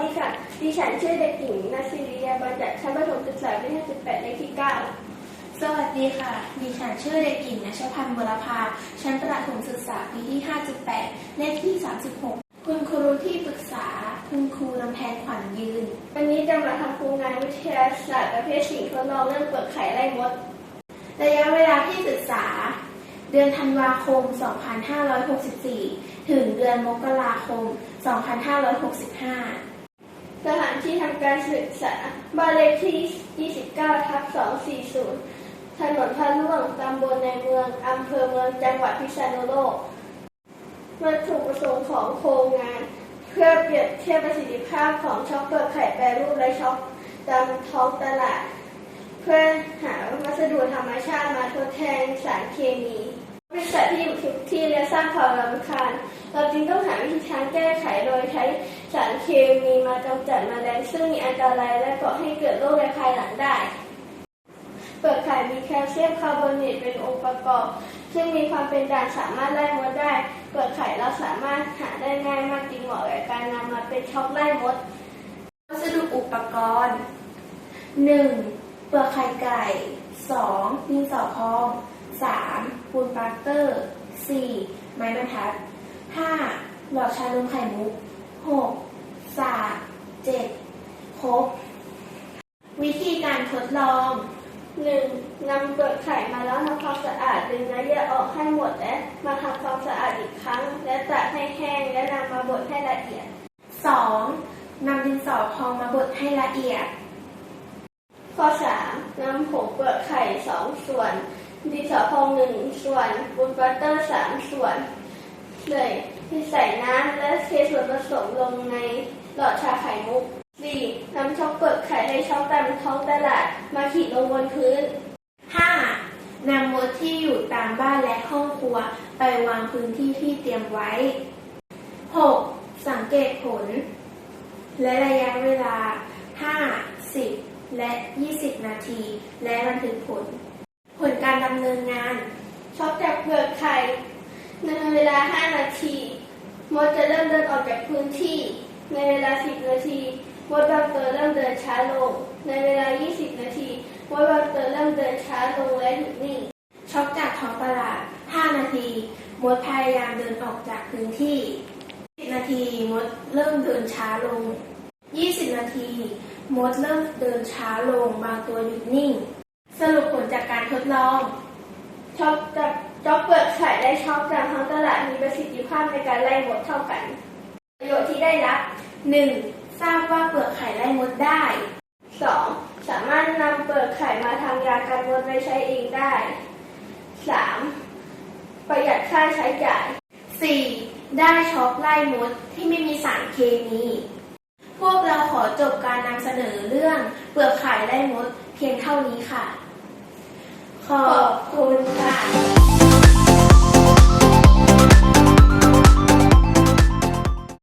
ดีค่ะดิฉันชื่อเด็กหญิงนาซิเรียบัญญัติชั้นประถมศึกษาปีที่58เลขที่9สวัสดีค่ะดิฉันชื่อเด็กหญิงนัชพันธ์บุรพาชั้นประถมศึกษาปีที่ 5.8 เลขที่ 36 คุณครูที่ปรึกษา คุณครูลำแพนขวัญยืน วันนี้จะมาทำโครงงานวิทยาศาสตร์ประเภทสิ่งทดลองเรื่องเปลือกไข่ไล่มดระยะเวลาที่ศึกษา เดือนธันวาคม 2564 ถึงเดือนมกราคม 2565 สถานที่ทำการศึกษาบ้านเลขที่ 29 ทับ 240 ถนนพระล่วง ตำบลในเมือง อำเภอเมือง จังหวัดพิษณุโลกวัตถุประสงค์ของโครงงาน เพื่อเปรียบเทียบประสิทธิภาพของช็อกเปลือกไข่แปรรูปและช็อกตามท้องตลาด เพื่อหาวัสดุธรรมชาติมาทดแทนสารเคมี เป็นสัตว์ที่อยู่ทุกที่และสร้างความรำคาญ เราจึงต้องหาวิธีทางแก้ไขโดยใช้สารเคมีมากำจัดแมลงซึ่งมีอันตรายและก่อให้เกิดโรคในภายหลังได้ เปลือกไข่มีแคลเซียมคาร์บอเนตเป็นองค์ประกอบ ซึ่งมีความเป็นด่างสามารถไล่มดได้ เปลือกไข่เราสามารถหาได้ง่ายมากจึงเหมาะกับการนำมาเป็นช็อกไล่มด วัสดุอุปกรณ์ 1. เปลือกไข่ไก่ 2. ดินสอพอง 3. ปูนปาสเตอร์ 4. ไม้บรรทัด 5. หลอดชานมไข่มุก 6. สาด 7. ครบ วิธีการทดลองหนึ่งนำเปลือกไข่มาแล้วทำความสะอาดดึงเนื้อเยื่อออกให้หมดและมาทำความสะอาดอีกครั้ง และตากให้แห้งและนำมาบดให้ละเอียด 2. นำดินสอพองมาบดให้ละเอียด ข้อสามนำผงเปลือกไข่สองส่วน ดินสอพองหนึ่งส่วนบุนบัตเตอร์สามส่วนเลยที่ใส่น้ำและเทส่วนผสมลงในหลอดชาไข่มุกสี่นำช็อกเปลือกไข่ในช็อกตามท้องตลาดมาขีดลงบนพื้น 5. นำมดที่อยู่ตามบ้านและห้องครัวไปวางพื้นที่ที่เตรียมไว้ 6. สังเกตผล และระยะเวลา 5 10 และ 20 นาที และบันทึกผล ผลการดำเนินงานช็อกจากเปลือกไข่ในเวลา 5 นาทีมดจะเริ่มเดินออกจากพื้นที่ ในเวลา 10 นาทีมดบางตัวเริ่มเดินช้าลง ในเวลา 20 นาทีมดบางตัวเริ่มเดินช้าลงและหยุดนิ่งช็อกจากท้องตลาด 5 นาทีมดพยายามเดินออกจากพื้นที่ 10 นาทีมดเริ่มเดินช้าลง 20 นาทีมดเริ่มเดินช้าลง บางตัวหยุดนิ่ง สรุปผลจากการทดลองช็อกจากช็อกเปลือกไข่และช็อกจากท้องตลาดมีประสิทธิภาพในการไล่มดเท่ากัน ประโยชน์ที่ได้รับ 1. ทราบว่าเปลือกไข่ไล่มดได้ 2. สามารถนำเปลือกไข่มาทำยากันมดไว้ใช้เองได้ 3. ประหยัดค่าใช้จ่าย 4. ได้ช็อกไล่มดที่ไม่มีสารเคมี พวกเราขอจบการนำเสนอเรื่องเปลือกไข่ไล่มดเพียงเท่านี้ค่ะ ขอบคุณค่ะ